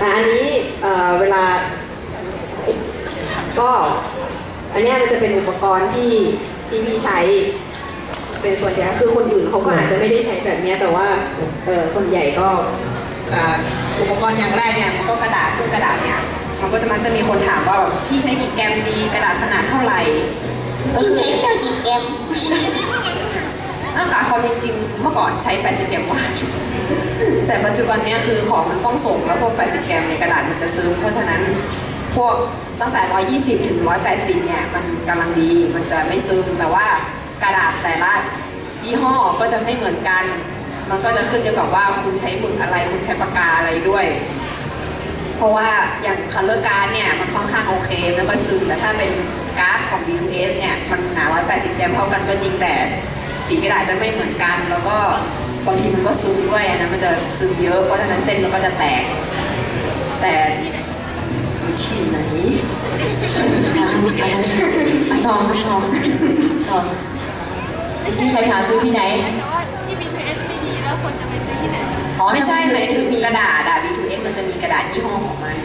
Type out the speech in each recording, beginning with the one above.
อะอันนี้เอ่อเวลาก็อันเนี้ยมันจะเป็นอุปกรณ์ที่ที่พี่ใช้เป็นส่วนใหญ่คือคนอื่นเขาก็อาจจะไม่ได้ใช้แบบเนี้ยแต่ว่าเออส่วนใหญ่ก็อ่าอุปกรณ์อย่างแรกเนี่ยมันก็กระดาษซึ่งกระดาษเนี่ยมันก็จะมันจะมีคนถามว่าแบบพี่ใช้กี่แกรมดีกระดาษขนาดเท่าไหร่ก็พี่คือ ใช้เจ้าสีแกม อะค่ะความจริงเมื่อก่อนใช้ 80 แกรมวาดแต่ปัจจุบันเนี้ยคือของมันต้องส่งแล้วพวก 80 แกรมในกระดาษมันจะซึมเพราะฉะนั้นพวกตั้งแต่ 120 ถึง 180 เนี่ยมันกำลังดีมันจะไม่ซึมแต่ว่ากระดาษแต่ละยี่ห้อก็จะไม่เหมือนกัน มันก็จะขึ้นอยู่กับว่าคุณใช้หมึกอะไรคุณใช้ปากกาอะไรด้วย เพราะว่าอย่างคัลเลอร์การ์ดเนี่ยมันค่อนข้างโอเคไม่ค่อยซึมแต่ถ้าเป็นการ์ดของ B2S เนี่ยมันหนา 180 แกรมเท่ากันก็จริงแต่ สีกระดาษจะไม่เหมือนกัน แล้วก็บางทีมันก็ซึมด้วยอันนั้นมันจะซึมเยอะเพราะฉะนั้นเส้นมันก็จะแตก แต่ซื้อที่ไหนอันทองอันทองทองที่ใครถามซื้อที่ไหนแต่ว่าที่ BTS ไม่ดีแล้วควรจะไปซื้อที่ไหนอ๋อไม่ใช่หมายถึงมีกระดาษอะ B2S มันจะมีกระดาษยี่ห้อของมัน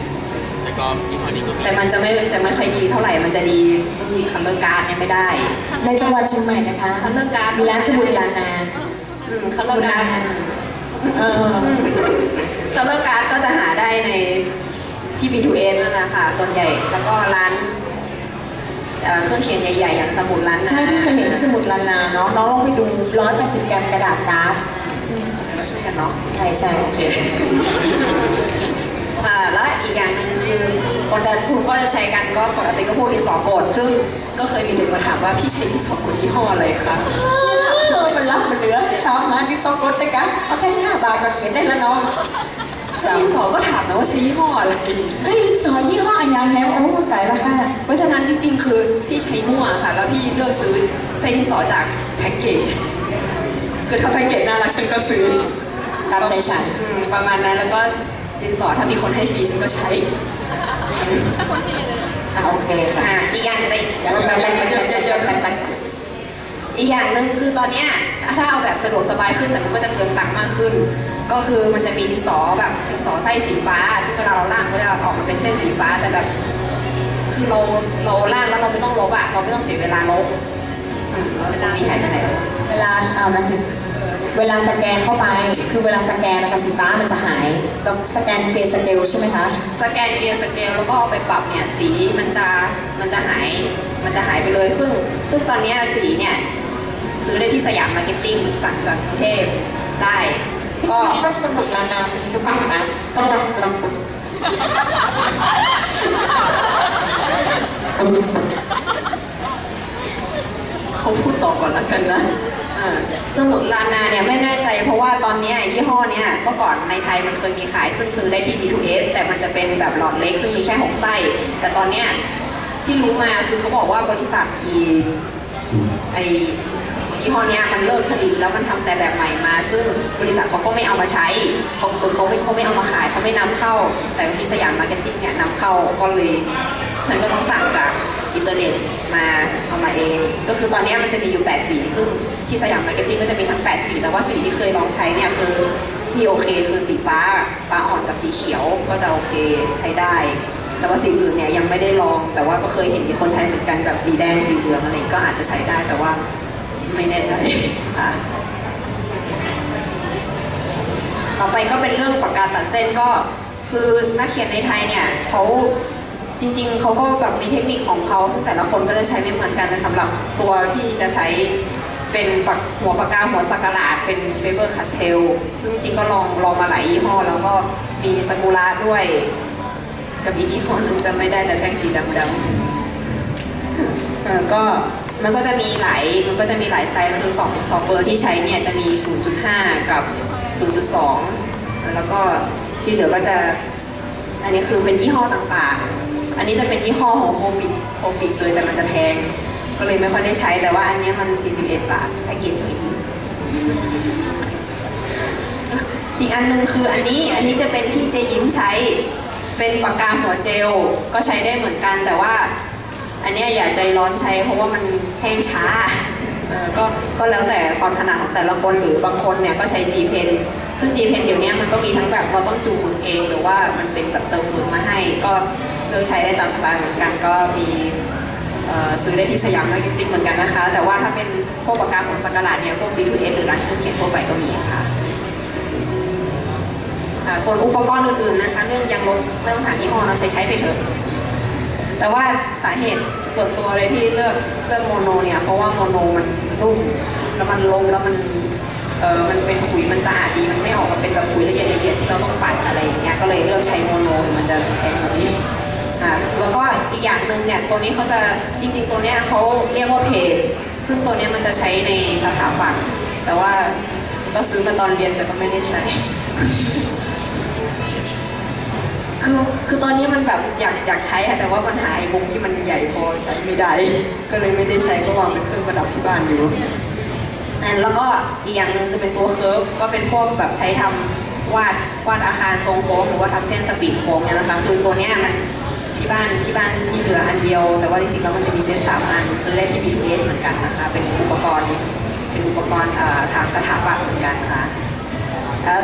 ก็ยี่ห้อนี้ก็มีแต่มันจะไม่จะไม่ค่อยดีเท่าไหร่ มันจะดีซึ่งมีคัลเลอร์การ์ดเนี่ยไม่ได้ ในจังหวัดเชียงใหม่นะคะคัลเลอร์การ์ดมีร้านสมุดลานาอืมคัลเลอร์การ์ดเออคัลเลอร์การ์ดก็จะหาได้ในที่ B2S นั่นแหละค่ะส่วนใหญ่แล้วก็ร้านเอ่อเครื่องเขียนใหญ่ๆอย่างสมุดร้านใช่พี่เคยเห็นที่สมุดลานาเนาะน้องลองไปดู180แกรมกระดาษการ์ดมาช่วยกันเนาะใช่ใช่โอเคค่ะ แล้วอีกอย่างหนึ่งคือคนจะคุณก็จะใช้กันก็ปกติก็พวกดินสอกดซึ่งก็เคยมีเด็กมาถามว่าพี่ใช้ดินสอกดยี่ห้ออะไรคะเออมันรับมันเหลือถามมาที่ซอกรถได้กันเอาแค่ห้าบาทก็เขียนได้แล้วน้องซึ่งดินสอก็ถามนะว่าใช้ยี่ห้ออะไรเฮ้ยสอยยี่ห้ออันยังแล้วโอ้ตายแล้วค่ะ เพราะฉะนั้นจริงๆ คือพี่ใช้มั่วค่ะ แล้วพี่เลือกซื้อไส้ดินสอจากแพ็กเกจคือถ้าแพ็กเกจน่ารักฉันก็ซื้อตามใจฉันอืมประมาณนั้นแล้วก็ ดินสอถ้ามีคนให้ฟรีฉันก็ใช้อะโอเคค่ะอ่าอีกอย่างในอย่าไปไปไปไปไปไปไปอีกอย่างหนึ่งคือตอนเนี้ยถ้าเอาแบบสะดวกสบายขึ้นแต่มันก็จะเปลืองตังค์มากขึ้น ก็คือมันจะมีดินสอแบบดินสอไส้สีฟ้าซึ่งเวลาเราล่างก็จะออกมาเป็นเส้นสีฟ้าแต่แบบคือเราเราล่างแล้วเราไม่ต้องลบอะเราไม่ต้องเสียเวลาลบอืมแล้วเวลานี้หายไปไหนแล้วเวลาเอานะสิ เวลาสแกนเข้าไป คือเวลาสแกนนะคะสีฟ้ามันจะหายเราสแกนเปสเกลใช่ไหมคะ สแกนเกียร์สเกลแล้วก็เอาไปปรับเนี่ยสีมันจะมันจะหายมันจะหายไปเลย ซึ่งซึ่งตอนเนี้ยสีเนี่ยซื้อได้ที่สยามมาร์เก็ตติ้งสั่งจากกรุงเทพได้ ก็ต้องสมุดลานามีหรือเปล่านะต้องลองลองเขาพูดต่อก่อนแล้วกันนะ อสมุดลานาเนี่ยไม่แน่ใจเพราะว่าตอนนี้ยี่ห้อเนี่ยเมื่อก่อนในไทยมันเคยมีขายซึ่งซื้อได้ที่ B2S แต่มันจะเป็นแบบหลอดเล็กซึ่งมีแค่หกไส้ แต่ตอนเนี้ยที่รู้มาคือเขาบอกว่าบริษัทอีไอยี่ห้อเนี้ยมันเลิกผลิตแล้วมันทำแต่แบบใหม่มา ซึ่งบริษัทเขาก็ไม่เอามาใช้เขาเขาไม่เขาไม่เอามาขายเขาไม่นำเข้า แต่มีสยามมาร์เก็ตติ้งเนี่ยนำเข้าก็เลยฉันก็ต้องสั่งจาก อินเทอร์เน็ตมาเอามาเอง ก็คือตอนนี้มันจะมีอยู่ 8 สี ซึ่งที่สยามมาร์เก็ตติ้งก็จะมีทั้ง 8 สี แต่ว่าสีที่เคยลองใช้เนี่ยคือที่โอเคคือสีฟ้า ฟ้าอ่อนกับสีเขียวก็จะโอเคใช้ได้ แต่ว่าสีอื่นเนี่ยยังไม่ได้ลอง แต่ว่าก็เคยเห็นมีคนใช้เหมือนกันแบบสีแดงสีเหลืองอะไรก็อาจจะใช้ได้แต่ว่าไม่แน่ใจอะต่อไปก็เป็นเรื่องปากกาตัดเส้นก็คือนักเขียนในไทยเนี่ยเขา จริง ๆ เขาก็แบบมีเทคนิคของเขาซึ่งแต่ละคนก็จะใช้ไม่เหมือนกันแต่สำหรับตัวพี่จะใช้เป็นปากหัวปากกาหัวสักการาดเป็นเ a เ e อร์คัตเทลซึ่งจริงก็ลองลองมาหลายยี่ห้อ แล้วก็มีสกุระด้วย กับอีกยี่ห้อหนึงจำไม่ได้แต่แท่งสีดำๆเออก็มันก็จะมีหลายมันก็จะมีหลายไซส์คือ2 2เบอร์ที่ใช้เนี่ยจะมี 0.5 กับ 0.2 แล้วก็ที่เหลือก็จะ อันนี้คือเป็นยี่ห้อต่างๆ อันนี้จะเป็นยี่ห้อของโคบิกโคบิกเลยแต่มันจะแพง ก็เลยไม่ค่อยได้ใช้แต่ว่าอันนี้มัน 41 บาทแพ็กเกจสวยดีอีกอันหนึงคืออันนี้อันนี้จะเป็นที่เจยิ้มใช้เป็นปากกาหัวเจลก็ใช้ได้เหมือนกันแต่ว่า อันเนี้ยอย่าใจร้อนใช้เพราะว่ามันแห้งช้าก็ก็แล้วแต่ความถนัดของแต่ละคนหรือบางคนเนี่ยก็ใช้ G Pen ซึ่ง G Pen เดี๋ยวนี้มันก็มีทั้งแบบเราต้องจูนเอง หรือว่ามันเป็นแบบเติมหุ่นมาให้ก็ ลือกใช้ได้ตามสบายเหมือนกันก็มีซื้อได้ที่สยามมาร์เก็ตติ้งเหมือนกันนะคะ แต่ว่าถ้าเป็นพวกปากกาของสกาลาดเนี่ยพวก B2S หรือร้านเครื่องเขียนทั่วไปก็มีค่ะส่วนอุปกรณ์อื่นๆนะคะ เรื่องยางลบไม่องถามยี่ห้อเราใช้ใช้ไปเถอะ แต่ว่าสาเหตุส่วนตัวเลยที่เลือกเลือกโมโนเนี่ยเพราะว่าโมโนมันรุ่มแล้วมันลมแล้วมันเออมันเป็นขุยมันสะอาดดีมันไม่ออกมาเป็นแบบขุยละเอียดละเอียดที่เราต้องปัดอะไรอย่างเงี้ยก็เลยเลือกใช้โมโนมันจะแข็งกว่านี้ อ่าแล้วก็อีกอย่างหนึ่งเนี่ยตัวนี้เขาจะจริงๆตัวเนี้ยเขาเรียกว่าเพจซึ่งตัวเนี้ยมันจะใช้ในสถาปัตย์แต่ว่าก็ซื้อมาตอนเรียนแต่ก็ไม่ได้ใช้ คือคือตอนนี้มันแบบอยากอยากใช้อะแต่ว่าปัญหาไอ้วงที่มันใหญ่พอใช้ไม่ได้ ก็เลยไม่ได้ใช้ก็วางเป็นเครื่องประดับที่บ้านอยู่แล้วก็อีกอย่างหนึ่งคือเป็นตัวเคิร์ฟก็เป็นพวกแบบใช้ทำวาดวาดอาคารทรงโค้งหรือว่าทำเส้นสปีดโค้งเนี่ยนะคะ คือตัวเนี้ยมัน ที่บ้านที่บ้านที่เหลืออันเดียว แต่ว่าจริงๆแล้วมันจะมีเซตสามอันซื้อได้ที่ B2S เหมือนกันนะคะ เป็นอุปกรณ์เป็นอุปกรณ์ทางสถาปัตย์เหมือนกันค่ะ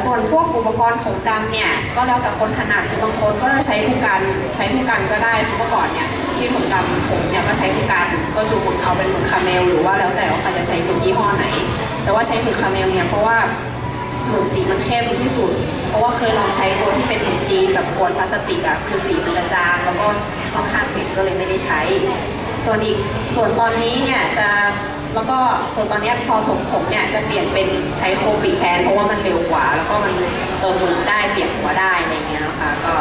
ส่วนพวกอุปกรณ์ของดำเนี่ยก็แล้วแต่คนถนัดคือบางคนก็ใช้ผู้กันใช้ผู้กันก็ได้คือเมื่อก่อนเนี่ยที่ผมดำผมเนี่ยก็ใช้ผู้กันก็จูหมุนเอาเป็นหมึกคาเมล หรือว่าแล้วแต่ว่าใครจะใช้หมึกยี่ห้อไหน แต่ว่าใช้หมึกคาเมลเนี่ยเพราะว่า หมึกสีมันเข้มที่สุด เพราะว่าเคยลองใช้ตัวที่เป็นหมึกจีนแบบขวดพลาสติกอะคือสีมันจะจางแล้วก็ค่อนข้างปิดก็เลยไม่ได้ใช้ ส่วนอีกส่วนตอนนี้เนี่ยจะแล้วก็ส่วนตอนนี้พอผมผมเนี่ยจะเปลี่ยนเป็นใช้โคปิแทนเพราะว่ามันเร็วกว่า แล้วก็มันเติมหมุนได้เปลี่ยนหัวได้อะไรเงี้ยนะคะก็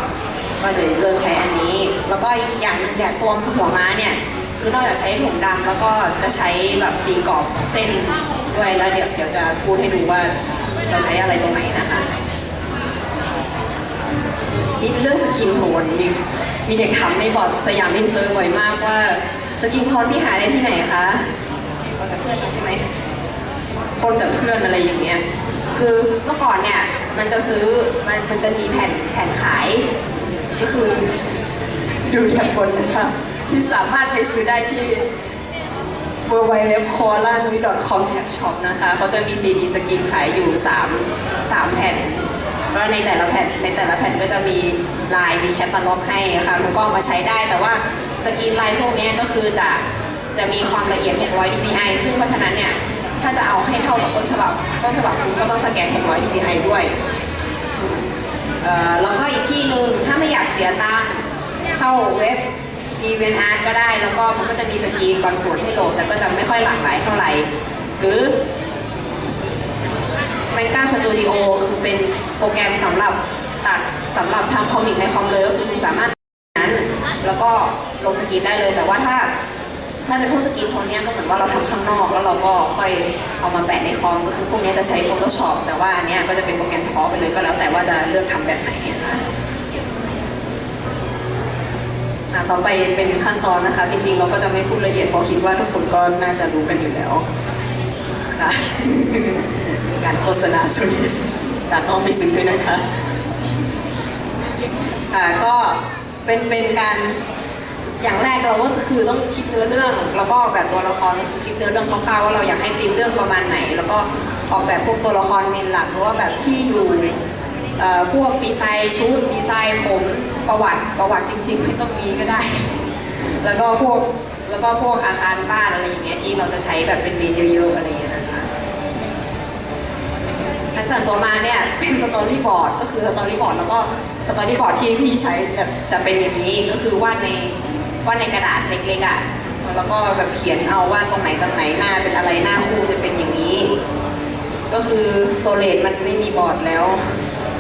ก็เลยเลือกใช้อันนี้ แล้วก็อีกอย่างนึงเนี่ยตัวหัวม้าเนี่ยคือนอกจากใช้ถุงดำแล้วก็จะใช้แบบตีกรอบเส้นด้วยแล้วเดี๋ยวเดี๋ยวจะพูดให้ดูว่า เราใช้อะไรตรงไหนนะคะ นี่เป็นเรื่องสกินโทนมีมีเด็กถามในบอร์ดสยามอินเตอร์บ่อยมากว่าสกินโทนพี่หาได้ที่ไหนคะก็จากเพื่อนมาใช่ไหมปนจากเพื่อนอะไรอย่างเงี้ย คือเมื่อก่อนเนี่ยมันจะซื้อมันมันจะมีแผ่นแผ่นขายก็คือดูแถบบนนะคะที่สามารถไปซื้อได้ที่ w w w c o l a n c o m t a b shop นะคะเขาจะมีซีดีสกินขายอยู่ 3 3 แผ่นแล้วในแต่ละแผ่นในแต่ละแผ่นก็จะมีลายมีแคตตาล็อกให้นะคะแล้วก็เอามาใช้ได้แต่ว่าสกรีนลายพวกนี้ก็คือจะจะมีความละเอียด 600 dpi ซึ่งเพราะฉะนั้นเนี่ย ถ้าจะเอาให้เท่ากับต้นฉบับต้นฉบับคุณก็ต้องสแกน 600 dpi ด้วยแล้วก็อีกที่หนึ่งถ้าไม่อยากเสียตังค์เข้าเว็บ e v e n Art ก็ได้ แล้วก็มันก็จะมีสกรีนบางส่วนให้โหลดแต่ก็จะไม่ค่อยหลากหลายเท่าไหร่ หรือแมงก้าสตูดิโอคือเป็นโปรแกรมสำหรับตัดสำหรับทำคอมิกในคอมเลยก็คือคุณสามารถนั้นแล้วก็ลงสกรีนได้เลย แต่ว่าถ้าถ้าเป็นพวกสกรีนโทนเนี้ก็เหมือนว่าเราทำข้างนอก แล้วเราก็ค่อยเอามาแปะในคอมก็คือพวกนี้จะใช้ Photoshop แต่ว่าอันเนี้ยก็จะเป็นโปรแกรมเฉพาะไปเลยก็แล้วแต่ว่าจะเลือกทำแบบไหนนะคะ ต่อไปเป็นขั้นตอนนะคะ จริงๆ เราก็จะไม่พูดละเอียดเพราะคิดว่าทุกคนก็น่าจะรู้กันอยู่แล้วค่ะการโฆษณาสุดการอ้อมไปซื้อด้วยนะคะอ่าก็เป็นเป็นการอย่างแรกเราก็คือต้องคิดเนื้อเรื่อง แล้วก็แบบตัวละครก็คือคิดเนื้อเรื่องคร่าวๆว่าเราอยากให้ตีมเรื่องประมาณไหน แล้วก็ออกแบบพวกตัวละครเมนหลักหรือว่าแบบที่อยู่ พวกดีไซน์ชุดดีไซน์ผมประวัติประวัติจริงๆไม่ต้องมีก็ได้ แล้วก็พวกแล้วก็พวกอาคารบ้านอะไรอย่างเงี้ยที่เราจะใช้แบบเป็นเมนเยอะๆอะไรอย่างเงี้ยนะคะลักษณะตัวมาเนี่ยเป็นสตอรี่บอร์ดก็คือสตอรี่บอร์ดแล้วก็สตอรี่บอร์ดที่พี่ใช้จะจะเป็นอย่างนี้ก็คือวาดในวาดในกระดาษเล็กๆอะแล้วก็แบบเขียนเอาว่าตรงไหนตรงไหนหน้าเป็นอะไรหน้าคู่จะเป็นอย่างนี้ ก็คือโซเลตมันไม่มีบอร์ดแล้ว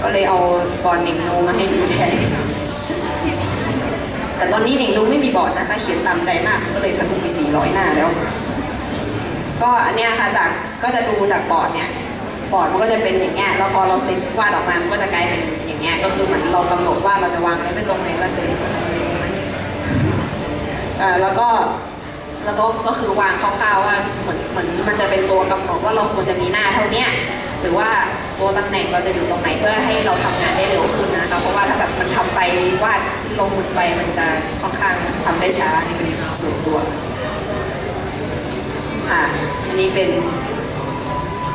ก็เลยเอาบอร์ดเน่งโนมาให้ดูแทน แต่ตอนนี้เน่งโนไม่มีบอร์ดนะคะ เขียนตามใจมาก ก็เลยทะลุไป400 หน้าแล้ว ก็อันเนี้ยค่ะจากก็จะดูจากบอร์ดเนี่ย บอร์ดมันก็จะเป็นอย่างเงี้ย แล้วพอเราเซตวาดออกมา มันก็จะกลายเป็นอย่างเงี้ย ก็คือเหมือนเรากำหนดว่าเราจะวางไว้ไว้ตรงไหนว่าเดินไปตรงไหนอ่อแล้วก็แล้วก็ก็คือวางคร่าวๆว่าเหมือนเหมือนมันจะเป็นตัวกำหนดว่าเราควรจะมีหน้าเท่าเนี้ยหรือว่า ตัวตำแหน่งเราจะอยู่ตรงไหนเพื่อให้เราทำงานได้เร็วขึ้นนะคะเพราะว่าถ้าแบบมันทำไปวาดลงมือไปมันจะค่อนข้างทำได้ช้าในี่เป็นส่วนตัวอะอันนี้เป็น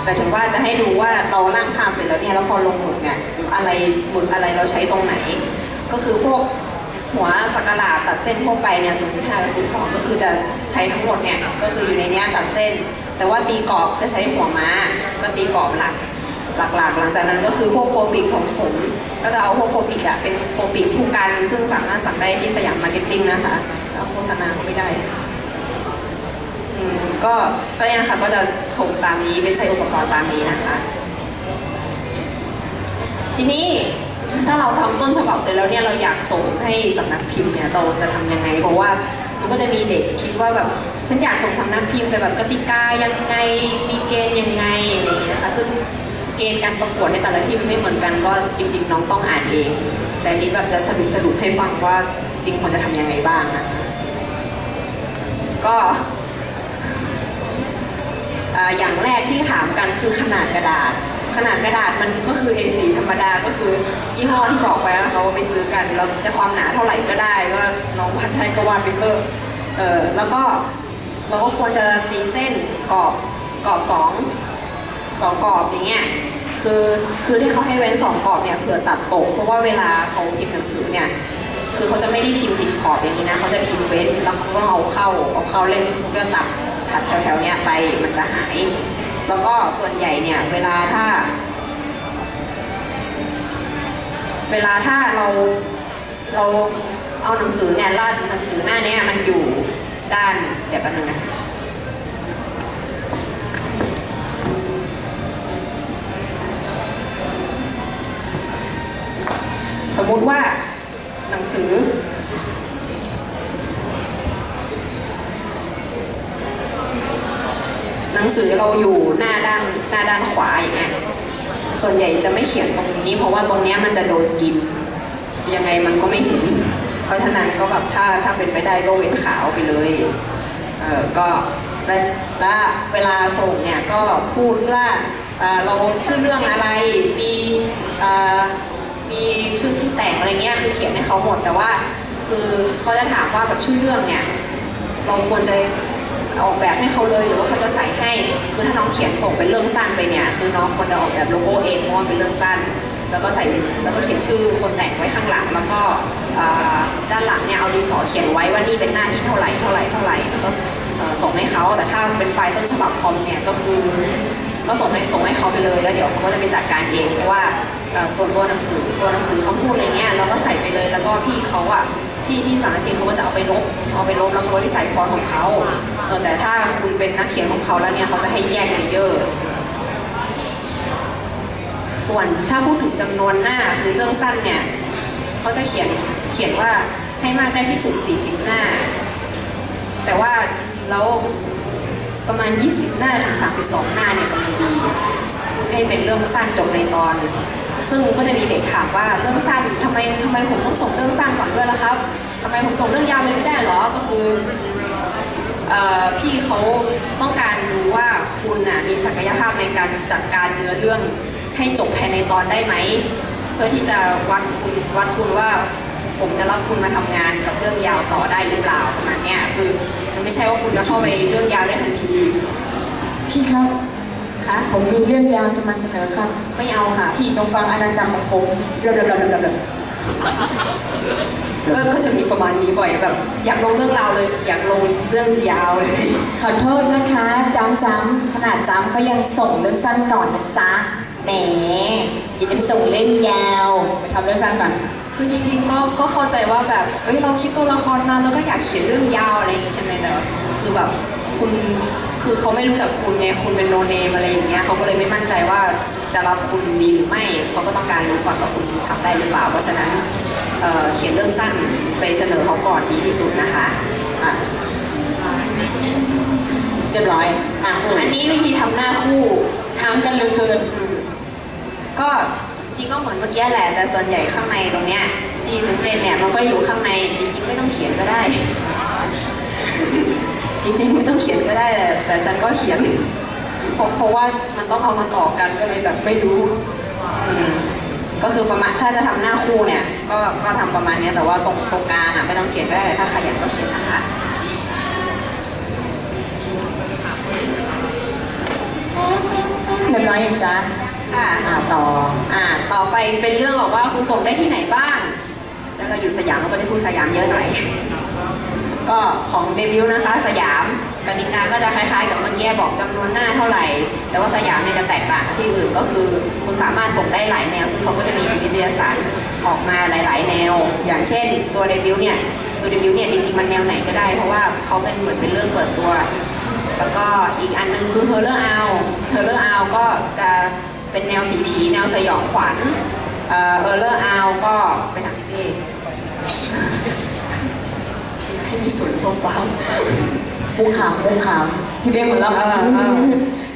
แต่ถึงว่าจะให้ดูว่าเราล่างภาพเสร็จแล้วเนี่ยแล้วพอลงหมุดเนี่ยอะไรหมุดอะไรเราใช้ตรงไหน ก็คือพวกหัวสักกาตัดเส้นทั่วไปเนี่ยศูนย์ห้ากับศูนย์สองก็คือจะใช้ทั้งหมดเนี่ยก็คืออยู่ในเนี้ยตัดเส้น แต่ว่าตีกรอบจะใช้หัวม้าก็ตีกรอบหลัก หลักๆ หลังจากนั้นก็คือพวกโคปิกของผมก็จะเอาพวกโคปิกอะเป็นโคปิกผู้กัน ซึ่งสามารถสั่งได้ที่สยามมาร์เก็ตติ้งนะคะแล้วโฆษณาก็ไม่ได้ก็ก็เนี่ยนะคะก็จะถมตามนี้เป็นใช้อุปกรณ์ตามนี้นะคะ ทีนี้ถ้าเราทำต้นฉบับเสร็จแล้วเนี่ยเราอยากส่งให้สำนักพิมพ์เนี่ยเราจะทำยังไง เพราะว่ามันก็จะมีเด็กคิดว่าแบบฉันอยากส่งสำนักพิมพ์แต่แบบกติกายังไงมีเกณฑ์ยังไงอะไรอย่างเงี้ยนะคะซึ่ง เกณฑ์การประกวดในแต่ละที่มันไม่เหมือนกันก็จริง ๆ น้องต้องอ่านเอง แต่อันนี้แบบจะสรุปสรุปให้ฟังว่าจริงๆควรจะทำยังไงบ้างนะคะก็อ่าอย่างแรกที่ถามกันคือขนาดกระดาษ ขนาดกระดาษมันก็คือ A4 ธรรมดาก็คือยี่ห้อที่บอกไปแล้วเขาไปซื้อกันแล้วจะความหนาเท่าไหร่ก็ได้ก็น้องพันไทยก็วาดเป็นเตอร์เออแล้วก็เราก็ควรจะตีเส้นกรอบกรอบสอง สองกรอบอย่างเงี้ยคือคือที่เขาให้เว้นสองกรอบเนี่ยเผื่อตัดตกเพราะว่าเวลาเขาพิมพ์หนังสือเนี่ยคือเขาจะไม่ได้พิมพ์ติดขอบอย่างนี้นะเขาจะพิมพ์เว้นแล้วเขาก็เอาเข้าเอาเข้าเล่นก็คือเพื่อตัดถัดแถวๆเนี้ยไปมันจะหาย แล้วก็ส่วนใหญ่เนี่ยเวลาถ้า เวลาถ้าเราเราเอาหนังสือเนี่ยลาดหนังสือหน้าเนี้ยมันอยู่ด้านเดี๋ยวแป๊บนึงนะ สมมุติว่าหนังสือ หนังสือเราอยู่หน้าด้านหน้าด้านขวาอย่างเงี้ยส่วนใหญ่จะไม่เขียนตรงนี้ เพราะว่าตรงเนี้ยมันจะโดนกิน ยังไงมันก็ไม่เห็น เพราะฉะนั้นก็แบบถ้าถ้าเป็นไปได้ก็เว้นขาวไปเลยเออก็และและเวลาส่งเนี่ยก็พูดว่าเราชื่อเรื่องอะไร มีอ่อ มีชื่อผู้แต่งอะไรเงี้ยคือเขียนให้เขาหมดแต่ว่า คือเขาจะถามว่าแบบชื่อเรื่องเนี่ยเราควรจะออกแบบให้เขาเลยหรือว่าเขาจะใส่ให้คือถ้าน้องเขียนส่งเป็นเรื่องสั้นไปเนี่ยคือน้องควรจะออกแบบโลโก้เองเพราะว่ามันเป็นเรื่องสั้น แล้วก็ใส่แล้วก็เขียนชื่อคนแต่งไว้ข้างหลัง แล้วก็ด้านหลังเนี่ยเอาดินสอเขียนไว้ว่านี่เป็นหน้าที่เท่าไหร่เท่าไหร่เท่าไหร่แล้วก็ส่งให้เขาแต่ถ้าเป็นไฟล์ต้นฉบับคอมเนี่ยก็คือก็ส่งให้ส่งให้เขาไปเลยแล้วเดี๋ยวเขาก็จะไปจัดการเองเพราะว่า เอ่อส่วนตัวหนังสือตัวหนังสือคำพูดอะไรเงี้ยเราก็ใส่ไปเลยแล้วก็พี่เขาอะพี่ที่สารพิมพ์เขาก็จะเอาไปลบเอาไปลบแล้วเขาก็ไปใส่ฟอนต์ของเขาเออแต่ถ้าคุณเป็นนักเขียนของเขาแล้วเนี่ยเขาจะให้แยกเลเยอร์ส่วนถ้าพูดถึงจำนวนหน้าคือเรื่องสั้นเนี่ยเขาจะเขียนเขียนว่าให้มากได้ที่สุด 40 หน้า แต่ว่าจริงๆแล้วประมาณ 20 หน้าถึง 32 หน้าเนี่ยกำลังดีให้เป็นเรื่องสั้นจบในตอน ซึ่งก็จะมีเด็กถามว่าเรื่องสั้นทำไมทำไมผมต้องส่งเรื่องสั้นก่อนด้วยล่ะครับทำไมผมส่งเรื่องยาวเลยไม่ได้เหรอก็คืออพี่เขาต้องการดูว่าคุณนะมีศักยภาพในการจัดการเนื้อเรื่องให้จบภายในตอนได้ไหม เพื่อที่จะวัดคุณวัดคุณว่า ผมจะรับคุณมาทำงานกับเรื่องยาวต่อได้หรือเปล่าประมาณนี้คือมันไม่ใช่ว่าคุณจะเข้าไปเรื่องยาวได้ทันที พี่ครับ คะ ผมมีเรื่องยาวจะมาเสนอครับ ไม่เอาค่ะ พี่จงฟังอาณาจักรของผมเร็วๆๆๆก็ก็จะมีประมาณนี้บ่อยแบบ อยากลงเรื่องราวเลย อยากลงเรื่องยาวเลยๆขอโทษนะคะจำจำๆขนาดจำเขายังส่งเรื่องสั้นก่อนนะจ๊ะแหมเดี๋ยวจะไปส่งเรื่องยาวไปทำเรื่องสั้นก่อนคือจริงๆก็ก็เข้าใจว่าแบบเอ้ยเราคิดตัวละครมาแล้วก็อยากเขียนเรื่องยาวอะไรอย่างงี้ใช่ไหมแต่ว่าคือแบบ คุณคือเขาไม่รู้จักคุณไงคุณเป็นโนเนมอะไรอย่างเงี้ยเขาก็เลยไม่มั่นใจว่าจะรับคุณดีหรือไม่เขาก็ต้องการรู้ก่อนว่าคุณทำได้หรือเปล่า เพราะฉะนั้นเอ่อเขียนเรื่องสั้นไปเสนอเขาก่อนดีที่สุดนะคะอะเรียบร้อยอะอันนี้วิธีทำหน้าคู่ถามกันเหลือเกินอืมก็จริงก็เหมือนเมื่อกี้แหละ แต่ส่วนใหญ่ข้างในตรงเนี้ยที่เป็นเส้นเนี่ยมันก็อยู่ข้างในจริงๆไม่ต้องเขียนก็ได้ จริงๆไม่ต้องเขียนก็ได้แต่แต่ฉันก็เขียนเพราะเพราะว่ามันต้องเอามาต่อกันก็เลยแบบไม่รู้อืมก็คือประมาณถ้าจะทำหน้าคู่เนี่ย ก็ก็ทำประมาณเนี้ยแต่ว่าตรงตรงกลางอะไม่ต้องเขียนก็ได้แต่ถ้าขยันก็เขียนนะคะแหมรียบร้อยยังจ๊ะค่ะอ่าต่อ อ่า ต่อไปเป็นเรื่องบอกว่าคุณส่งได้ที่ไหนบ้าง แล้วเราอยู่สยามเราก็จะพูดสยามเยอะหน่อย ก็ของเดบิวต์นะคะสยามกติกาก็จะคล้ายๆ กับเมื่อกี้บอกจำนวนหน้าเท่าไหร่ แต่ว่าสยามเนี่ยจะแตกต่างกับที่อื่นก็คือคุณสามารถส่งได้หลายแนวซึ่งเขาก็จะมีนิตยสารออกมาหลาย ๆ แนว อย่างเช่น ตัวเดบิวต์เนี่ยตัวเดบิวต์เนี่ยจริงๆมันแนวไหนก็ได้ เพราะว่าเขาเป็นเหมือนเป็นเรื่องเปิดตัว แล้วก็อีกอันหนึงคือ Horror Out Horror Out ก็จะเป็นแนวผีๆแนวสยองขวัญเอ่อ Horror Out ก็ไปทางพี่เป้ ให้มีส่วนร่วมบ้างมุกขำมุกขำพี่เบ้หัวเราะอ่าอ่า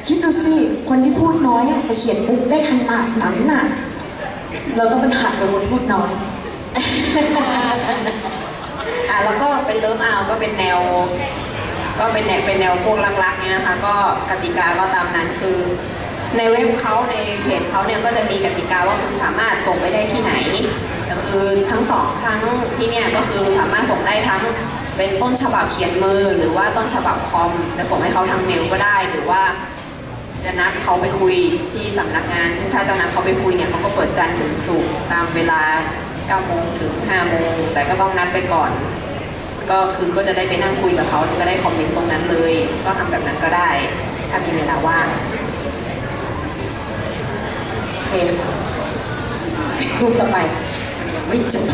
คิดดูสิ คนที่พูดน้อยอะแต่เขียนมุกได้ขนาดนั้นน่ะ เราต้องเป็นหัดเป็นคนพูดน้อย อะแล้วก็เป็นเลิฟอาก็เป็นแนว ก็เป็นแนวเป็นแนวพวกรักๆเนี่ยนะคะ ก็กติกาก็ตามนั้นคือ ในเว็บเขาในเพจเขาเนี่ยก็จะมีกติกาว่าคุณสามารถส่งไปได้ที่ไหนก็คือทั้งสองทั้งที่เนี่ยก็คือสามารถส่งได้ทั้ง เป็นต้นฉบับเขียนมือ หรือว่าต้นฉบับคอมจะส่งให้เขาทางเมลก็ได้หรือว่าจะนัดเขาไปคุยที่สำนักงานซึ่งถ้าจะนัดเขาไปคุยเนี่ยเขาก็เปิดจันทร์ถึงศุกร์ตามเวลา9โมงถึง5โมงแต่ก็ต้องนัดไปก่อน ก็คือก็จะได้ไปนั่งคุยกับเขาจะได้คอมเมนต์ตรงนั้นเลย ก็ทำแบบนั้นก็ได้ ถ้ามีเวลาว่างเองรูปต่อไปยังไม่จบ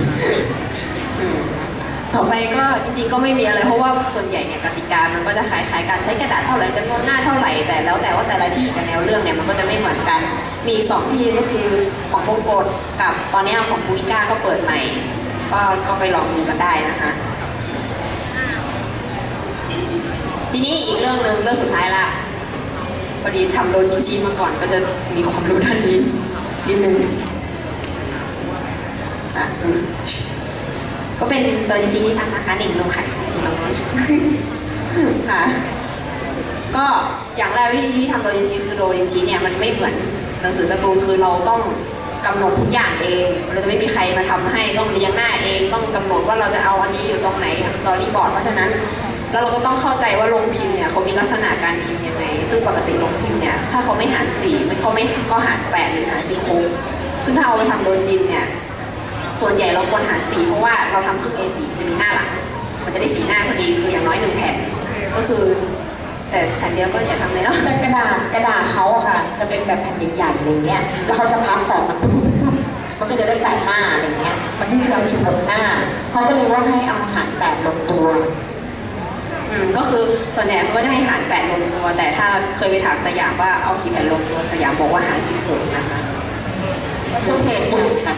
ต่อไปก็จริงๆก็ไม่มีอะไรเพราะว่าส่วนใหญ่เนี่ยกติกามันก็จะคล้ายๆกันใช้กระดาษเท่าไหร่จำนวนหน้าเท่าไหร่แต่แล้วแต่ว่าแต่ละที่กับแนวเรื่องเนี่ยมันก็จะไม่เหมือนกัน มีอีกสองที่ก็คือของบงกฎกับตอนนี้ของปูริก้าก็เปิดใหม่ ก็ก็ไปลองดูกันได้นะคะทีนี้อีกเรื่องหนึ่งเรื่องสุดท้ายละพอดีทำโดจินชีมาก่อนก็จะมีความรู้ด้านนี้นิดนึงอะ ก็เป็นโดจินชีที่ทำนะคะหนึ่งลงไข่ตรงนั้นค่ะก็อย่างแรกวิธีที่ทำโดจินชีคือโดจินชีเนี่ยมันไม่เหมือนหนังสือการ์ตูนคือเราต้องกำหนดทุกอย่างเอง เราจะไม่มีใครมาทำให้ต้องเรียงหน้าเองต้องกำหนดว่าเราจะเอาอันนี้อยู่ตรงไหนสตอรี่บอร์ดเพราะฉะนั้นแล้วเราก็ต้องเข้าใจว่าลงพิมพ์เนี่ยเขามีลักษณะการพิมพ์ยังไง ซึ่งปกติลงพิมพ์เนี่ยถ้าเขาไม่หารสีมันเขาไม่ก็หารแปดหรือหารสี่หกซึ่งถ้าเอาไปทำโดจินเนี่ย ส่วนใหญ่เราควรหารสีเพราะว่าเราทำครึ่ง A4 จะมีหน้าหลัง มันจะได้สีหน้าพอดีคืออย่างน้อยหนึ่งแผ่น ก็คือ แต่แผ่นเดียวก็อย่าทำเลยเนาะแต่กระดาษกระดาษเขาอะค่ะ จะเป็นแบบแผ่นใหญ่ๆอย่างเงี้ย แล้วเขาจะพับออกมาปุ๊บๆมันก็จะได้แปดหน้าอะไรเงี้ย มันไม่มีเราสิบหกหน้าเขาก็เลยว่าให้เอาอาหารแปดลงตัวอืมก็คือส่วนใหญ่เขาก็จะให้หารแปดลงตัว แต่ถ้าเคยไปถามสยามว่าเอากี่แผ่นลงตัวสยามบอกว่าหารสิบหกนะคะเจ้าเพจบุกค่ะ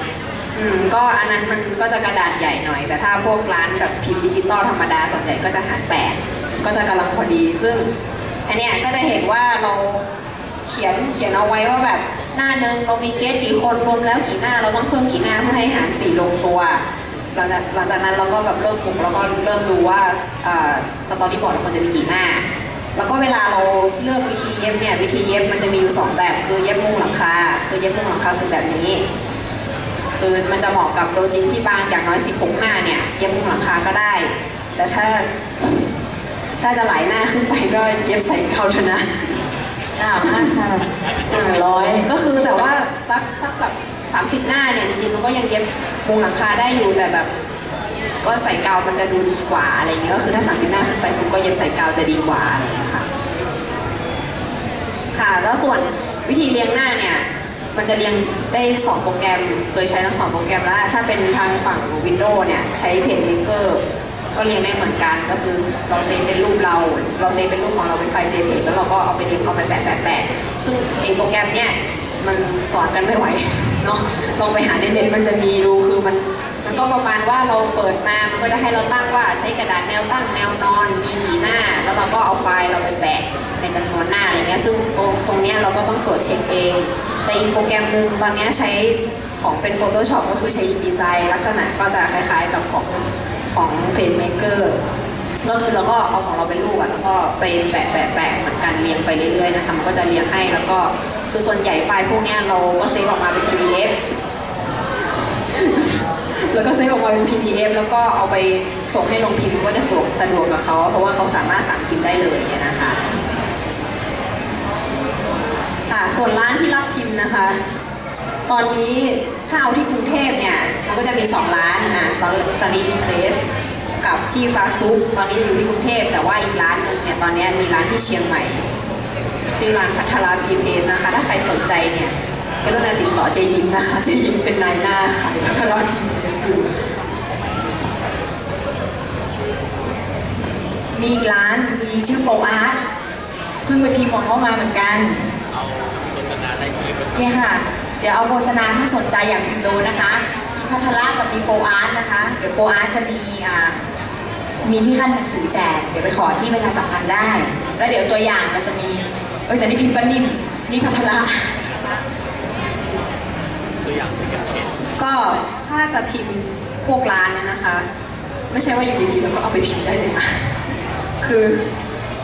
อืมก็อันนั้นมันก็จะกระดาษใหญ่หน่อย แต่ถ้าพวกร้านแบบพิมพ์ดิจิตอลธรรมดาส่วนใหญ่ก็จะหารแปดก็จะกำลังพอดี ซึ่ง อันเนี้ยก็จะเห็นว่าเราเขียนเขียนเอาไว้ว่าแบบหน้าหนึ่งเรามีเกสกี่คนรวมแล้วกี่หน้าเราต้องเพิ่มกี่หน้าเพื่อให้หารสี่ลงตัว หลังจากหลังจากนั้นเราก็แบบเริ่มปลุกแล้วก็เริ่มรู้ว่าสตอรี่บอร์ดเราควรจะมีกี่หน้า แล้วก็เวลาเราเลือกวิธีเย็บเนี่ยวิธีเย็บมันจะมีอยู่สองแบบคือเย็บมุงหลังคาคือเย็บมุงหลังคาคือแบบนี้ คือมันจะเหมาะกับโดจินที่บางอย่างน้อย 16 หน้าเนี่ยเย็บมุมหลังคาก็ได้ แต่ถ้า ถ้าจะหลายหน้าขึ้นไปก็เย็บใส่เกาเถอะนะหน้าพันค่ะสามร้อยก็คือแต่ว่าสักสักแบบ 30 หน้าเนี่ยจริงๆมันก็ยังเย็บมุมหลังคาได้อยู่แต่แบบ ก็ใส่เกามันจะดูดีกว่าอะไรเงี้ยก็คือถ้า30หน้าขึ้นไปคุณก็เย็บใส่เกาจะดีกว่าอะไรเงี้ยค่ะค่ะแล้วส่วนวิธีเรียงหน้าเนี่ย มันจะเรียงได้ 2 โปรแกรม เคยใช้ทั้งสองโปรแกรมแล้ว ถ้าเป็นทางฝั่ง Windows เนี่ย ใช้เพจ Maker ก็เรียงได้เหมือนกัน ก็คือเราเซฟเป็นรูปเรา เราเซฟเป็นรูปของเราเป็นไฟล์ JPEG แล้วเราก็เอาไปเรียงเอาไปแปะแปะแปะซึ่งไอโปรแกรมเนี่ยมันสอนกันไม่ไหวเนาะลองไปหาในเน็ตมันจะมีดูคือมันมันก็ประมาณว่าเราเปิดมา มันก็จะให้เราตั้งว่าใช้กระดาษแนวตั้งแนวนอน มีกี่หน้า แล้วเราก็เอาไฟล์เราไปแปะในจำนวนหน้าอะไรเงี้ย ซึ่งตรงตรงเนี้ยเราก็ต้องตรวจเช็คเอง แต่อีกโปรแกรมหนึ่งตอนนี้ใช้ของเป็น Photoshop ก็คือใช้ InDesign ลักษณะก็จะคล้ายๆกับของของ PageMaker ก็คือเราก็เอาของเราเป็นรูปอะแล้วก็ไปแปะแปะแปะเหมือนกันเรียงไปเรื่อยๆนะคะมันก็จะเรียงให้แล้วก็คือส่วนใหญ่ไฟล์พวกนี้เราก็เซฟออกมาเป็น PDF แล้วก็เซฟออกมาเป็น PDF แล้วก็เอาไปส่งให้ลงพิมพ์ก็จะสะดวกสะดวกกับเขาเพราะว่าเขาสามารถสั่งพิมพ์ได้เลยนะคะ ค่ะ ส่วนร้านที่รับพิมพ์นะคะ ตอนนี้ถ้าเอาที่กรุงเทพเนี่ยมันก็จะมี 2 ร้านอะตอนตอนนี้อิมเพรสกับที่ฟาสต์ฟู้ดตอนนี้จะอยู่ที่กรุงเทพแต่ว่าอีกร้านหนึงเนี่ยตอนนี้มีร้านที่เชียงใหม่ชื่อร้านพัทราพีเพสนะคะ ถ้าใครสนใจเนี่ยก็ต้องติดต่อเจยิมนะคะเจยิมเป็นนายหน้าขายพัทราพีเพสอยู่มีอีกร้านมีชื่อโปอาร์ตเพิ่งไปพิมพ์ของเขามาเหมือนกัน เนี่ยค่ะ เดี๋ยวเอาโฆษณาถ้าสนใจอยากพิมพ์ดูนะคะมีพัทละกับมีโปอาร์ตนะคะ เดี๋ยวโปอาร์ตจะมีอ่ามีที่ขั้นหนังสือแจก เดี๋ยวไปขอที่ประชาสัมพันธ์ได้ แล้วเดี๋ยวตัวอย่างเราจะมีเออแต่นี่พิมพ์ปานิ่มนี่พัทละตัวอย่างเป็นกันเองก็ถ้าจะพิมพ์พวกร้านเนี่ยนะคะ ไม่ใช่ว่าอยู่ดีๆแล้วก็เอาไปพิมพ์ได้เลยนะคือ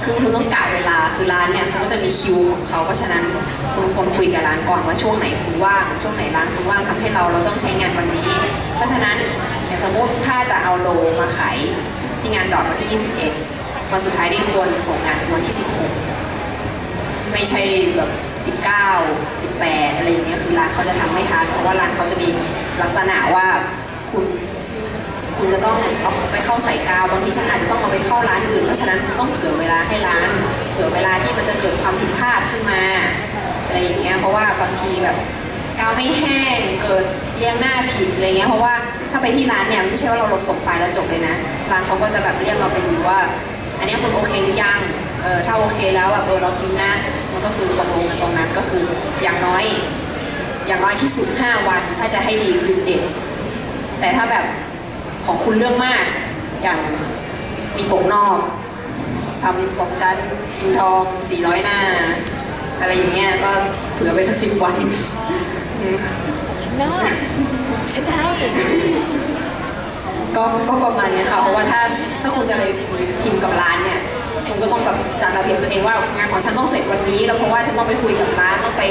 คือคุณต้องกะเวลาคือร้านเนี่ยเขาก็จะมีคิวของเขาเพราะฉะนั้นคุณควรคุยกับร้านก่อนว่าช่วงไหนคุณว่างช่วงไหนร้านคุณว่างทำให้เราเราต้องใช้งานวันนี้ เพราะฉะนั้นอย่างสมมติถ้าจะเอาโลมาขายที่งานดอทวันที่ 21วันสุดท้ายที่ควรส่งงานคือวันที่ 16 ไม่ใช่แบบ19 18 อะไรอย่างเงี้ยคือร้านเขาจะทำไม่ทันเพราะว่าร้านเขาจะมีลักษณะว่าคุณ คุณจะต้องเอาไปเข้าใส่กาวบางทีฉันอาจจะต้องเอาไปเข้าร้านอื่นเพราะฉะนั้นคุณต้องเผื่อเวลาให้ร้าน เผื่อเวลาที่มันจะเกิดความผิดพลาดขึ้นมาอะไรอย่างเงี้ยเพราะว่าบางทีแบบกาวไม่แห้งเกิดเรียงหน้าผิดอะไรเงี้ยเพราะว่าถ้าไปที่ร้านเนี่ยไม่ใช่ว่าเราลดส่งไฟล์แล้วจบเลยนะร้านเขาก็จะแบบเรียกเราไปดูว่า อันนี้คุณโอเคหรือยังเออถ้าโอเคแล้วแบบเออเราพิมพ์นะมันก็คือตกลงกันตรงนั้นก็คืออย่างน้อย อย่างน้อยที่สุด 5 วัน ถ้าจะให้ดีคือ 7 แต่ถ้าแบบ ของคุณเรื่องมาก อย่างมีปกนอกทำสองชั้นพิมพ์ทอง400หน้า อะไรอย่างเงี้ยก็เผื่อไปสักสิบวันอืมฉันได้ฉันได้ก็ก็ประมาณนี้ค่ะ เพราะว่าถ้าถ้าคุณจะไปพิมพ์กับร้านเนี่ยคุณก็ต้องแบบจัดระเบียบตัวเองว่างานของฉันต้องเสร็จวันนี้ แล้วเพราะว่าฉันต้องไปคุยกับร้านต้องไป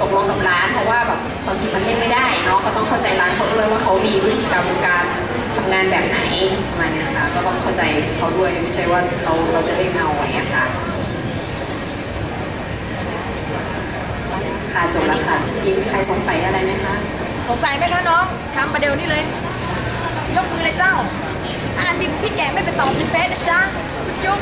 ตกลงกับร้าน เพราะว่าแบบบางทีมันเล่นไม่ได้เนาะก็ต้องเข้าใจร้านเขาด้วยว่าเขามีวิธีการการ งานแบบไหนมาเนี่ยค่ะ ก็ต้องเข้าใจเขาด้วยไม่ใช่ว่าเราเราจะเล่นเอาไว้อะค่ะค่ะจบแล้วค่ะมีใครสงสัยอะไรไหมคะสงสัยไหมคะน้องทำประเดี๋ยวนี้เลย ยกมือเลยเจ้า อ่านพี่พี่แกไม่ไปตอบในเฟซนะจ๊ะจุ๊บ